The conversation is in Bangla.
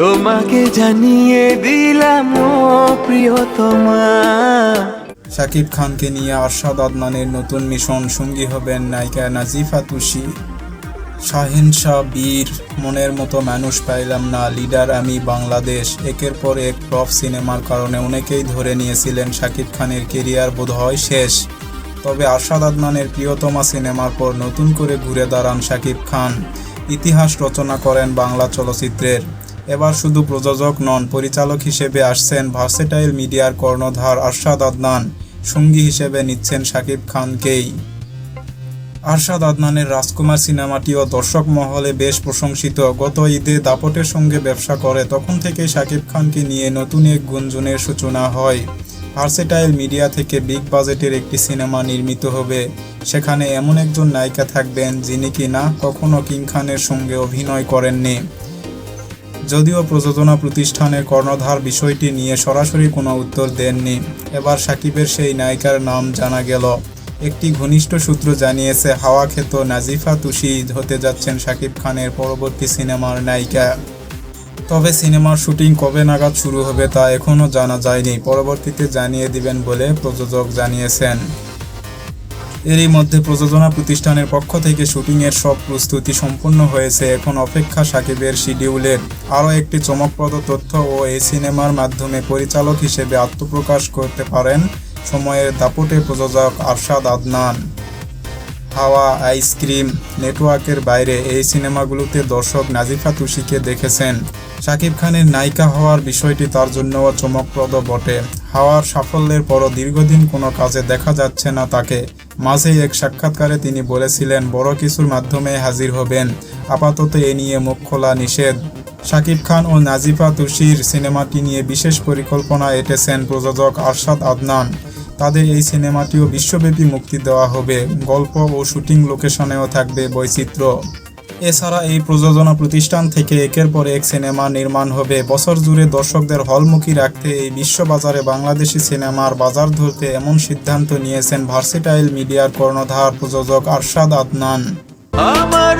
তোমাকে জানিয়ে দিলাম প্রিয়তমা। শাকিব খানকে নিয়ে আরশাদ আদনানের নতুন মিশন সঙ্গী হবেন নায়িকা নাজিফা তুষি শাহিন শাহ বীর, মনের মতো মানুষ পাইলাম না, লিডার আমি বাংলাদেশ। একের পর এক টপ সিনেমার কারণে অনেকেই ধরে নিয়েছিলেন শাকিব খানের কেরিয়ার বোধহয় শেষ। তবে আরশাদ আদনানের প্রিয়তমা সিনেমার পর নতুন করে ঘুরে দাঁড়ান শাকিব খান। ইতিহাস রচনা করেন বাংলা চলচ্চিত্রের। এবার শুধু প্রযোজক নন, পরিচালক হিসেবে আসছেন ভার্সেটাইল মিডিয়ার কর্ণধার আরশাদ আদনান, সঙ্গী হিসেবে নিচ্ছেন শাকিব খানকেই। আরশাদ আদনানের রাজকুমার সিনেমাটিও দর্শক মহলে বেশ প্রশংসিত। গত ঈদে দাপটের সঙ্গে ব্যবসা করে, তখন থেকে শাকিব খানকে নিয়ে নতুন এক গুঞ্জনের সূচনা হয়। ভার্সেটাইল মিডিয়া থেকে বিগ বাজেটের একটি সিনেমা নির্মিত হবে। সেখানে এমন একজন নায়িকা থাকবেন যিনি কিনা কখনো কিং খানের সঙ্গে অভিনয় করেননি। যদিও প্রযোজনা প্রতিষ্ঠানের কর্ণধার বিষয়টি নিয়ে সরাসরি কোনো উত্তর দেননি, এবার সাকিবের সেই নায়িকার নাম জানা গেল। একটি ঘনিষ্ঠ সূত্র জানিয়েছে, হাওয়া খ্যাত নাজিফা তুষি হতে যাচ্ছেন সাকিব খানের পরবর্তী সিনেমার নায়িকা। তবে সিনেমার শুটিং কবে নাগাদ শুরু হবে তা এখনও জানা যায়নি। পরবর্তীতে জানিয়ে দিবেন বলে প্রযোজক জানিয়েছেন। এরই মধ্যে প্রযোজনা প্রতিষ্ঠানের পক্ষ থেকে শুটিংয়ের সব প্রস্তুতি সম্পূর্ণ হয়েছে। এখন অপেক্ষা সাকিবের শিডিউলের আরও একটি চমকপ্রদ তথ্য ও এই সিনেমার মাধ্যমে পরিচালক হিসেবে আত্মপ্রকাশ করতে পারেন সময়ের দাপটে প্রযোজক আরশাদ আদনান। হাওয়া আইসক্রিম নেটওয়ার্কের বাইরে এই সিনেমাগুলোতে দর্শক নাজিফা তুষিকে দেখেছেন। শাকিব খানের নায়িকা হওয়ার বিষয়টি তার জন্যও চমকপ্রদ বটে। হাওয়ার সাফল্যের পরও দীর্ঘদিন কোনো কাজে দেখা যাচ্ছে না তাকে। মাঝেই এক সাক্ষাৎকারে তিনি বলেছিলেন, বড় কিছুর মাধ্যমে হাজির হবেন। আপাতত এ নিয়ে মুখ খোলা নিষেধ। শাকিব খান ও নাজিফা তুশির সিনেমাটি নিয়ে বিশেষ পরিকল্পনা এঁটেছেন প্রযোজক আরশাদ আদনান। তাদের এই সিনেমাটিও বিশ্বব্যাপী মুক্তি দেওয়া হবে। গল্প ও শুটিং লোকেশনেও থাকবে বৈচিত্র্য। এছাড়া এই প্রযোজনা প্রতিষ্ঠান থেকে একের পর এক সিনেমা নির্মাণ হবে। বছর জুড়ে দর্শকদের হলমুখী রাখতে এই বিশ্ববাজারে বাংলাদেশি সিনেমার বাজার ধরতে এমন সিদ্ধান্ত নিয়েছেন ভার্সিটাইল মিডিয়ার কর্ণধার প্রযোজক আরশাদ আদনান। আমার